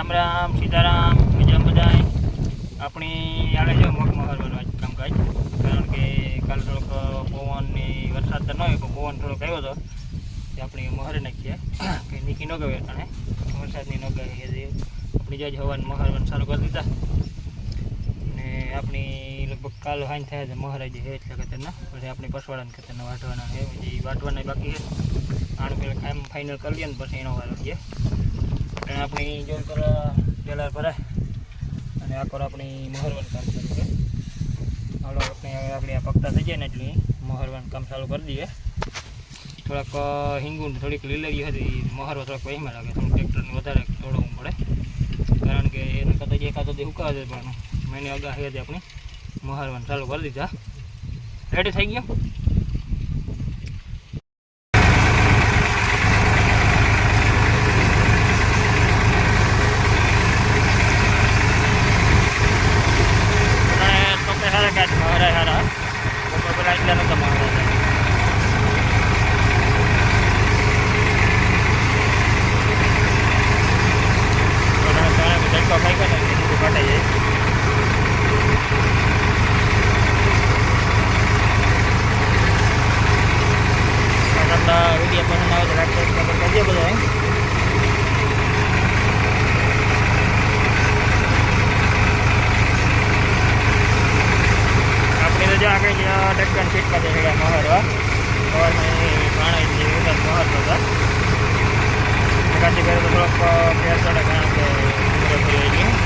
રામ રામ, સીતારામ મજા બધાય. આપણી આવે છે મોટ મહારવાનું આજ કામકાજ. કારણ કે કાલ થોડોક પવનની વરસાદ તો ન હોય, પણ પવન થોડોક આવ્યો હતો તે આપણે મહારે નાખીએ કે નીકી ન ગયો અને વરસાદની ન ગઈ આપણે જે હવાનું મહારવાનું સારું કરી દીધા. ને આપણી લગભગ કાલ હાન થયા છે મહારાજ હે એટલે ખતરના. પછી આપણે પસવાડાને ખતરના વાટવાના હે પછી વાટવાના બાકી છે. આણ પેલા ફાઇનલ કરી લઈએ ને પછી એનો વારો છે. આપણી જોઈ પર ટેલર ભરાય. અને આ પર આપણી મહરવાનું કામ ચાલુ કરે હાલો, આપણે હવે આપણે આ પગતા થઈ જાય ને એટલે મહરવાનું કામ ચાલુ કરી દઈએ. થોડાક હિંગુન થોડીક લીલરી હતી મહારો થોડાક વહીમાં લાગે. થોડું ટ્રેક્ટરને વધારે દોડવું પડે. કારણ કે એને કદાચ એકાદો દી હુકાવા દે પણ મહિને અગાહી હતી આપણી. મહરવાનું ચાલુ કરી દીધા. રેડી થઈ ગયો? ટોપે પેલા એટલા નહોતા મહારાજ ધક્કો ખાઈ ગયો ને એટલે કટાઈ જાય આપણા વીડિયો પસંદ આવે તો લાઈક સબસ્ક્રાઈબ કરજો બધા આપણે તો જો આગળ જ ડક્કન સીટ પાસે છે મહરવા સવારમાં પાણી ઉદર મહર હતા ફેર તો થોડોક ફેર ચડે કારણ કે